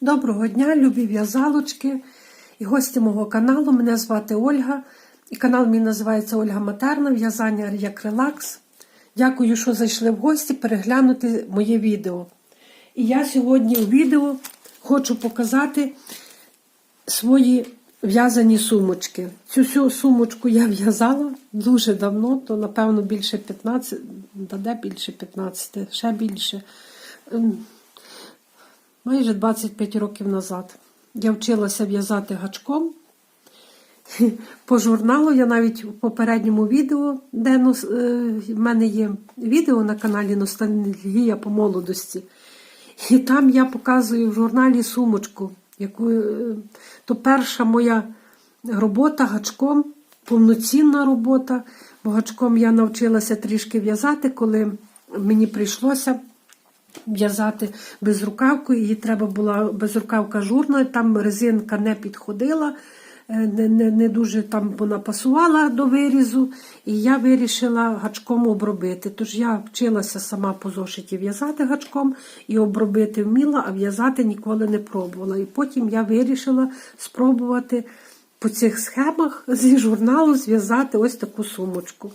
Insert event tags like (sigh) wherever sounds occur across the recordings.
Доброго дня, любі в'язалочки і гості мого каналу. Мене звати Ольга. І канал мій називається Ольга Матерна, в'язання як релакс. Дякую, що зайшли в гості переглянути моє відео. І я сьогодні у відео хочу показати свої в'язані сумочки. Цю всю сумочку я в'язала дуже давно, то напевно більше 15, та де більше 15, ще більше. Майже 25 років назад. Я вчилася в'язати гачком. По журналу я навіть у попередньому відео, де нос- е, в мене є відео на каналі Ностальгія по молодості. І там я показую в журналі сумочку, яку е, то перша моя робота гачком, повноцінна робота. Бо гачком я навчилася трішки в'язати, коли мені прийшлося в'язати безрукавку, її треба була безрукавка журна, там резинка не підходила, е, не, не, не дуже там вона пасувала до вирізу, і я вирішила гачком обробити. Тож я вчилася сама по зошиті в'язати гачком і обробити вміла, а в'язати ніколи не пробувала. І потім я вирішила спробувати по цих схемах зі журналу зв'язати ось таку сумочку.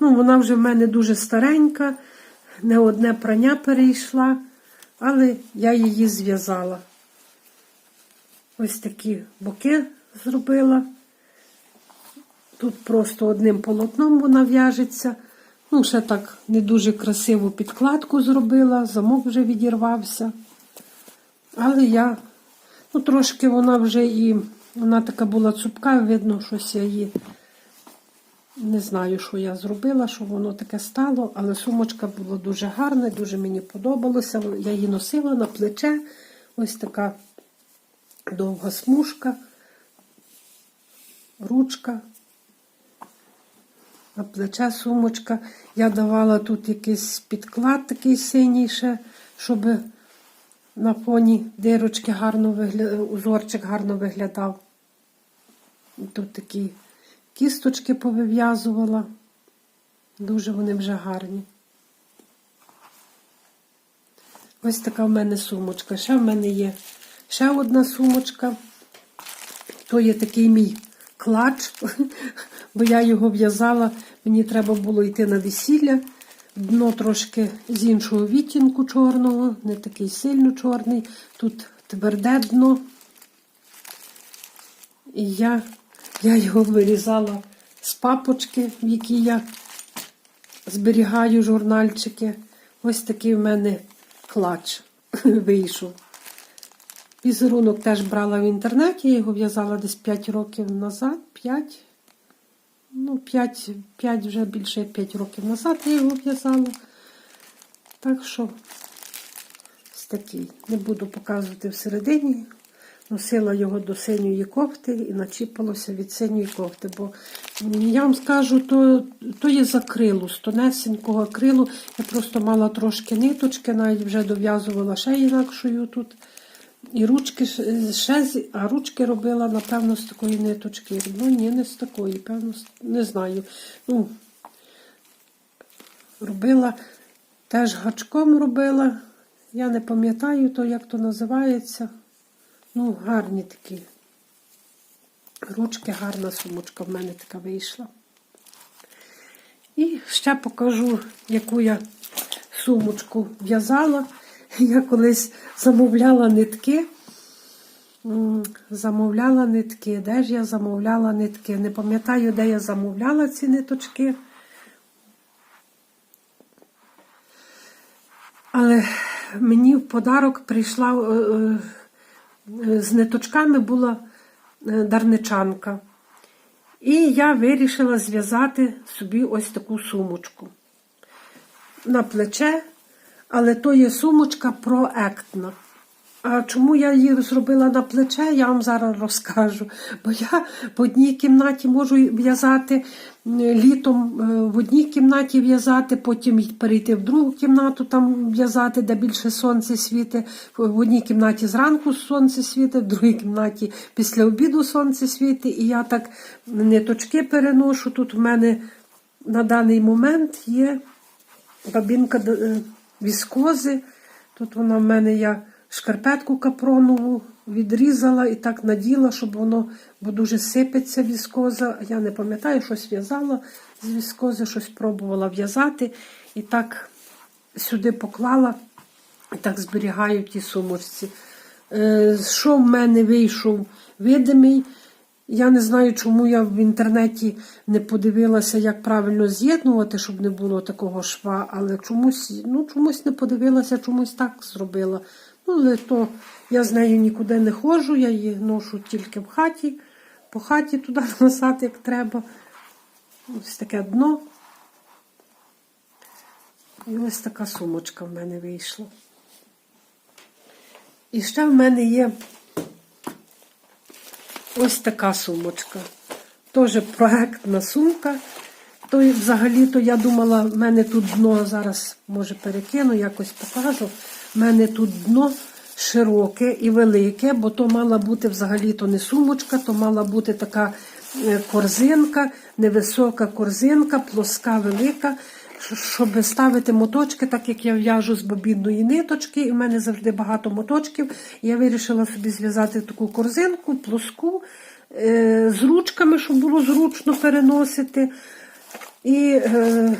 Ну, вона вже в мене дуже старенька, не одне прання перейшла, але я її зв'язала. Ось такі боки зробила. Тут просто одним полотном вона в'яжеться. Ну, ще так не дуже красиву підкладку зробила, замок вже відірвався. Але я, ну, трошки вона вже і, вона така була цупка, видно, щось я її. Не знаю, що я зробила, що воно таке стало, але сумочка була дуже гарна, дуже мені подобалося. Я її носила на плече. Ось така довга смужка, ручка. На плече сумочка. Я давала тут якийсь підклад такий синій ще, щоб на фоні дирочки гарно виглядав, узорчик гарно виглядав. Тут такі кісточки повив'язувала. Дуже вони вже гарні. Ось така в мене сумочка. Ще в мене є ще одна сумочка. То є такий мій клач, (laughs) бо я його в'язала. Мені треба було йти на весілля. Дно трошки з іншого відтінку чорного, не такий сильно чорний. Тут тверде дно. І я, я його вирізала з папочки, в якій я зберігаю журнальчики. Ось такий в мене клач (laughs) вийшов. Візерунок теж брала в інтернеті, я його в'язала десь 5 років назад. 5, ну, 5, 5 вже більше як 5 років назад я його в'язала. Так що ось такий. Не буду показувати всередині. Носила його до синьої кофти і начіпалося від синьої кофти. Бо я вам скажу, то, то є з з тонесенького акрилу. Я просто мала трошки ниточки, навіть вже дов'язувала ще інакшою тут. І ручки ще, а ручки робила, напевно, з такої ниточки. Ну, ні, не з такої, певно, не знаю. Ну, робила, теж гачком робила. Я не пам'ятаю, то, як то називається. Ну, гарні такі. Ручки, гарна сумочка в мене така вийшла. І ще покажу, яку я сумочку в'язала. Я колись замовляла нитки. Замовляла нитки. Де ж я замовляла нитки? Не пам'ятаю, де я замовляла ці ниточки. Але мені в подарок прийшла е, е, з ниточками була е, дарничанка. І я вирішила зв'язати собі ось таку сумочку на плече, але то є сумочка проектна. А чому я її зробила на плече, я вам зараз розкажу. Бо я в одній кімнаті можу в'язати літом е, в одній кімнаті в'язати, потім перейти в другу кімнату, там в'язати, де більше сонце світить. В одній кімнаті зранку сонце світить, в другій кімнаті після обіду сонце світить. І я так ниточки переношу. Тут в мене на даний момент є бабінка е, віскози. Тут вона в мене я шкарпетку капронову відрізала і так наділа, щоб воно, бо дуже сипеться віскоза. Я не пам'ятаю, щось в'язала з віскози, щось пробувала в'язати. І так сюди поклала, і так зберігаю в тій сумочці. Е, Що в мене вийшов видимий? Я не знаю, чому я в інтернеті не подивилася, як правильно з'єднувати, щоб не було такого шва, але чомусь, ну, чомусь не подивилася, чомусь так зробила. Але то я з нею нікуди не ходжу, я її ношу тільки в хаті, по хаті туди (laughs) назад, як треба. Ось таке дно. І ось така сумочка в мене вийшла. І ще в мене є ось така сумочка. Теж проектна сумка. То взагалі-то я думала, в мене тут дно зараз, може, перекину, якось покажу. В мене тут дно широке і велике, бо то мала бути взагалі-то не сумочка, то мала бути така е, корзинка, невисока корзинка, плоска, велика, щоб ставити моточки, так як я в'яжу з бобінної ниточки, і в мене завжди багато моточків. Я вирішила собі зв'язати таку корзинку, плоску, е, з ручками, щоб було зручно переносити. І, е,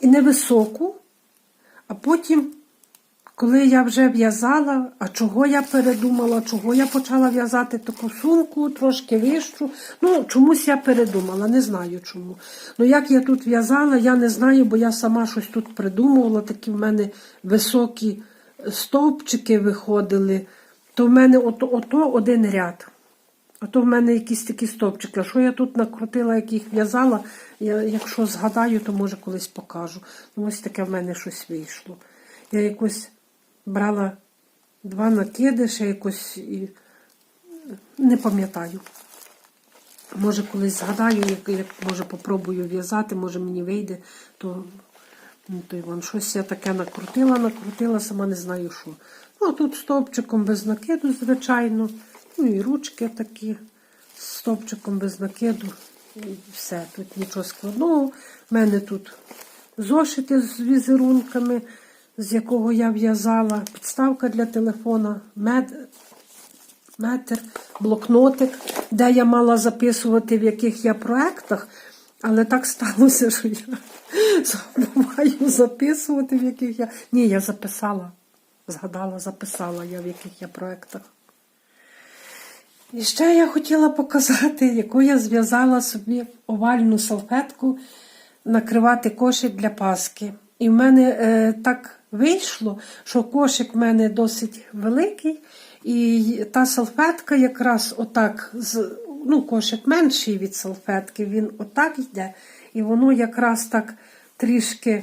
і невисоку, а потім, коли я вже в'язала, а чого я передумала, чого я почала в'язати таку сумку, трошки вищу. Ну, чомусь я передумала, не знаю чому. Ну, як я тут в'язала, я не знаю, бо я сама щось тут придумувала, такі в мене високі стовпчики виходили, то в мене ото, ото один ряд. А то в мене якісь такі стовпчики. А що я тут накрутила, як їх в'язала, я, якщо згадаю, то може колись покажу. Ну, ось таке в мене щось вийшло. Я якось брала два накиди, ще якось і не пам'ятаю. Може, колись згадаю, як, як може попробую в'язати, може мені вийде, то, ну, то вам щось я таке накрутила, накрутила, сама не знаю що. Ну, а тут стовпчиком без накиду, звичайно. Ну і ручки такі з стовпчиком без накиду. І все, тут нічого складного. У мене тут зошити з візерунками, з якого я в'язала, підставка для телефона, мед, метр, блокнотик, де я мала записувати, в яких я проектах. Але так сталося, що я (laughs) забуваю записувати, в яких я. Ні, я записала. Згадала, записала я, в яких я проектах. І ще я хотіла показати, яку я зв'язала собі овальну салфетку накривати кошик для паски. І в мене е, так вийшло, що кошик в мене досить великий, і та салфетка якраз отак, ну, кошик менший від салфетки, він отак йде, і воно якраз так трішки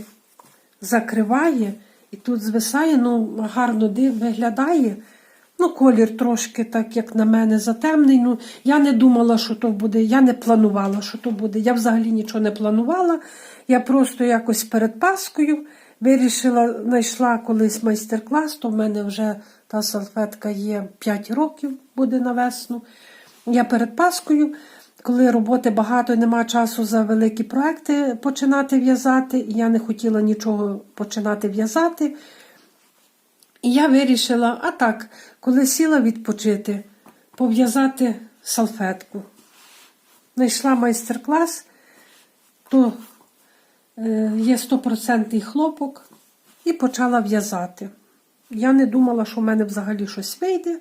закриває, і тут звисає, ну, гарно виглядає. Ну, колір трошки, так як на мене, затемний. Ну, я не думала, що то буде. Я не планувала, що то буде. Я взагалі нічого не планувала. Я просто якось перед Паскою вирішила, знайшла колись майстер-клас, то в мене вже та салфетка є 5 років, буде на весну. Я перед Паскою, коли роботи багато, нема часу за великі проекти починати в'язати, я не хотіла нічого починати в'язати. І я вирішила, а так, коли сіла відпочити, пов'язати салфетку. Знайшла майстер-клас, то е, є 100% хлопок, і почала в'язати. Я не думала, що в мене взагалі щось вийде,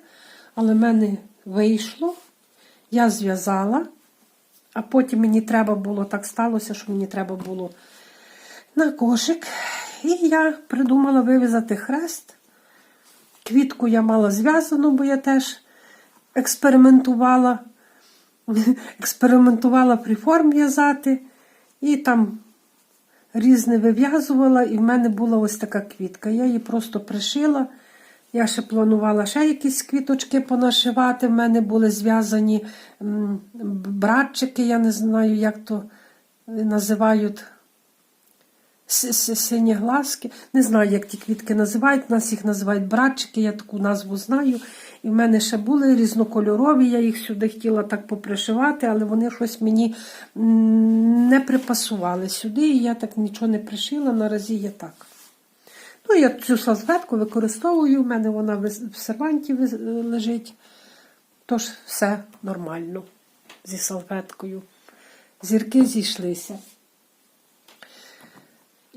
але в мене вийшло. Я зв'язала, а потім мені треба було, так сталося, що мені треба було на кошик. І я придумала вив'язати хрест. Квітку я мала зв'язану, бо я теж експериментувала. (laughs) Експериментувала приформ в'язати. І там різне вив'язувала, і в мене була ось така квітка. Я її просто пришила. Я ще планувала ще якісь квіточки понашивати. В мене були зв'язані братчики, я не знаю, як то називають. Сині глазки. Не знаю, як ті квітки називають. Нас їх називають братчики, я таку назву знаю. І в мене ще були різнокольорові, я їх сюди хотіла так попришивати, але вони щось мені не припасували сюди, і я так нічого не пришила, наразі є так. Ну, я цю салфетку використовую, в мене вона в серванті лежить. Тож все нормально зі салфеткою. Зірки зійшлися.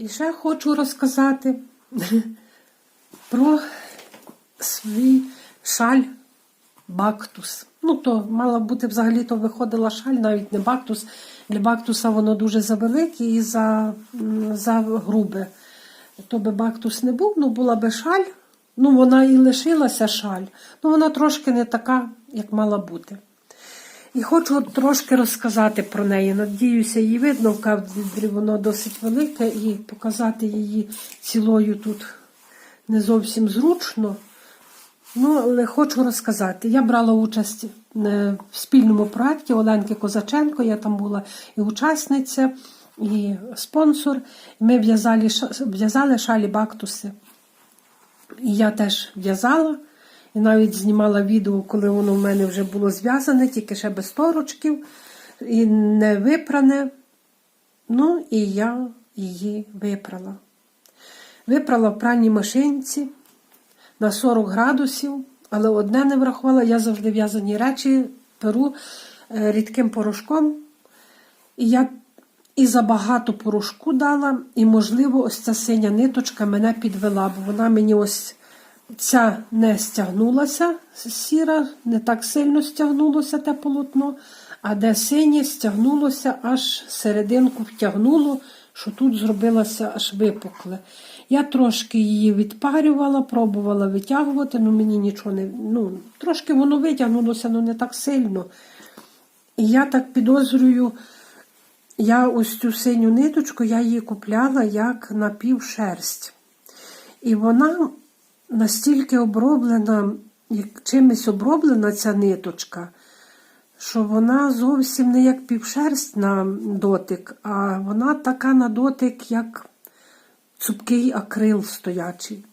І ще хочу розказати про свій шаль бактус. Ну, то мала бути взагалі-то виходила шаль, навіть не бактус. Для бактуса воно дуже завелике і за, за грубе. То би бактус не був, ну була би шаль. Ну, вона і лишилася шаль, ну вона трошки не така, як мала бути. І хочу трошки розказати про неї. Надіюся, її видно в кадрі, воно досить велике, і показати її цілою тут не зовсім зручно. Ну, але хочу розказати. Я брала участь е, в спільному проєкті Оленки Козаченко. Я там була і учасниця, і спонсор. Ми в'язали, в'язали шалі бактуси. І я теж в'язала. І навіть знімала відео, коли воно в мене вже було зв'язане, тільки ще без торочків, і не випране. Ну, і я її випрала. Випрала в пральній машинці на 40 градусів, але одне не врахувала, я завжди в'язані речі перу е, рідким порошком. І я і забагато порошку дала, і, можливо, ось ця синя ниточка мене підвела, бо вона мені ось ця не стягнулася сіра, не так сильно стягнулося те полотно, а де синє стягнулося, аж серединку втягнуло, що тут зробилося аж випукле. Я трошки її відпарювала, пробувала витягувати, але мені нічого не. Ну, трошки воно витягнулося, але не так сильно. І я так підозрюю, я ось цю синю ниточку я її купляла як напівшерсть. І вона настільки оброблена, як чимось оброблена ця ниточка, що вона зовсім не як півшерсть на дотик, а вона така на дотик, як цупкий акрил стоячий.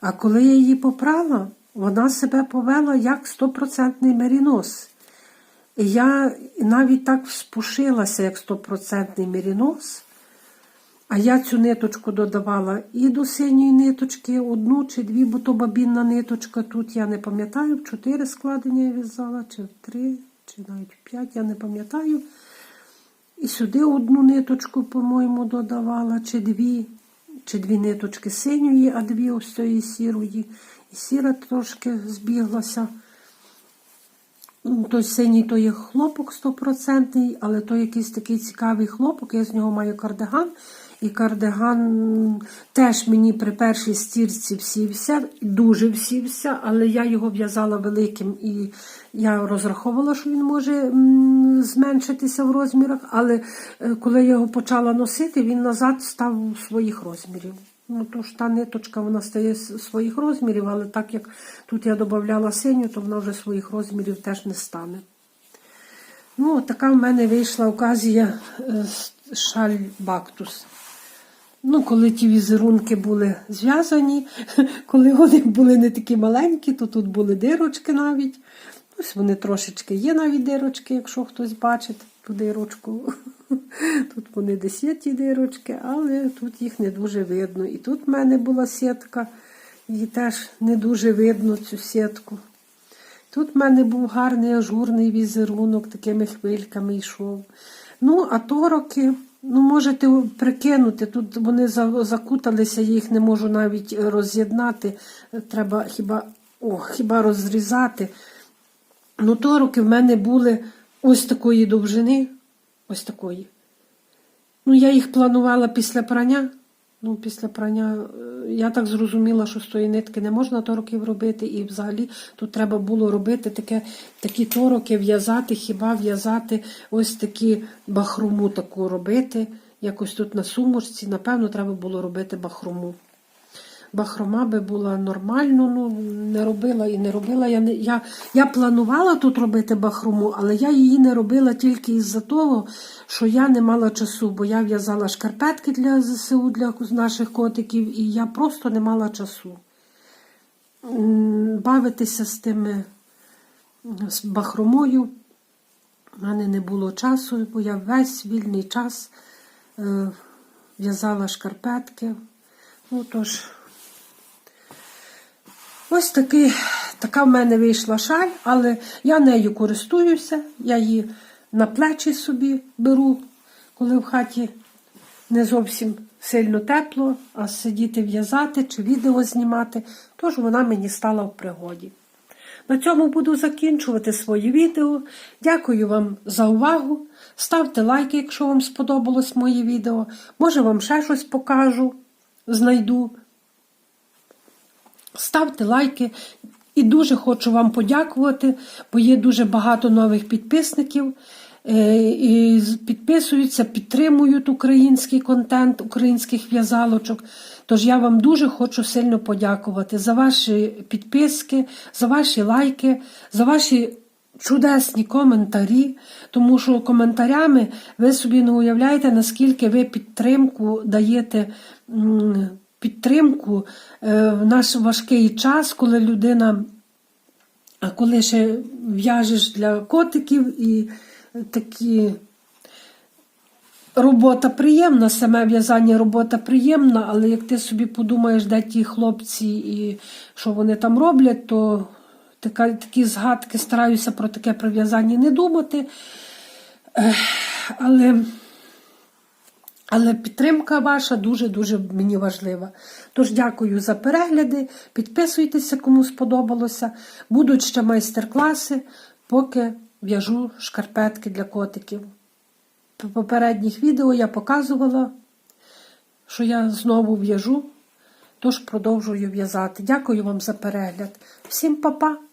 А коли я її попрала, вона себе повела як стопроцентний мерінос. Я навіть так вспушилася, як стопроцентний мерінос. А я цю ниточку додавала і до синьої ниточки, одну чи дві, бо то бабінна ниточка. Тут я не пам'ятаю, в чотири складення я в'язала, чи в три, чи навіть в п'ять, я не пам'ятаю. І сюди одну ниточку, по-моєму, додавала, чи дві, чи дві ниточки синьої, а дві ось цієї сірої. І сіра трошки збіглася. Той синій то є хлопок стопроцентний, але то якийсь такий цікавий хлопок. Я з нього маю кардиган. І кардиган теж мені при першій стірці всівся, дуже всівся, але я його в'язала великим і я розраховувала, що він може зменшитися в розмірах, але е, коли я його почала носити, він назад став своїх розмірів. Ну, то ж та ниточка вона стає своїх розмірів, але так як тут я додавала синю, то вона вже своїх розмірів теж не стане. Ну, така в мене вийшла оказія е, шаль бактус. Ну, коли ті візерунки були зв'язані, (laughs) коли вони були не такі маленькі, то тут були дирочки навіть. Ось вони трошечки є навіть дирочки, якщо хтось бачить ту дирочку. (laughs) Тут вони десь є ті дирочки, але тут їх не дуже видно. І тут в мене була сітка, її теж не дуже видно цю сітку. Тут в мене був гарний ажурний візерунок, такими хвильками йшов. Ну, а тороки, ну, можете прикинути, тут вони закуталися, я їх не можу навіть роз'єднати. Треба хіба, о, хіба розрізати. Ну, тороки в мене були ось такої довжини, ось такої. Ну, я їх планувала після прання. Ну, після прання е, я так зрозуміла, що з тої нитки не можна тороків робити, і взагалі тут треба було робити таке, такі тороки, в'язати, хіба в'язати ось такі бахрому таку робити. Якось тут на сумочці, напевно, треба було робити бахрому. Бахрома би була нормально, ну не робила і не робила. Я, не, я, я планувала тут робити бахрому, але я її не робила тільки із-за того, що я не мала часу, бо я в'язала шкарпетки для ЗСУ, для наших котиків, і я просто не мала часу. Бавитися з тими з бахромою. У мене не було часу, бо я весь вільний час е, в'язала шкарпетки. Ну, тож, Ось такий, така в мене вийшла шаль, але я нею користуюся, я її на плечі собі беру, коли в хаті не зовсім сильно тепло, а сидіти в'язати чи відео знімати, тож вона мені стала в пригоді. На цьому буду закінчувати своє відео. Дякую вам за увагу. Ставте лайки, якщо вам сподобалось моє відео. Може, вам ще щось покажу, знайду. Ставте лайки. І дуже хочу вам подякувати, бо є дуже багато нових підписників. Е, І підписуються, підтримують український контент, українських в'язалочок. Тож я вам дуже хочу сильно подякувати за ваші підписки, за ваші лайки, за ваші чудесні коментарі, тому що коментарями ви собі не уявляєте, наскільки ви підтримку даєте. Підтримку е, в наш важкий час, коли людина а коли ще в'яжеш для котиків і такі робота приємна, саме в'язання робота приємна, але як ти собі подумаєш, де ті хлопці і що вони там роблять, то така, такі згадки стараюся про таке при в'язанні не думати. Але але підтримка ваша дуже-дуже мені важлива. Тож дякую за перегляди. Підписуйтеся, кому сподобалося. Будуть ще майстер-класи, поки в'яжу шкарпетки для котиків. В попередніх відео я показувала, що я знову в'яжу, тож продовжую в'язати. Дякую вам за перегляд. Всім па-па!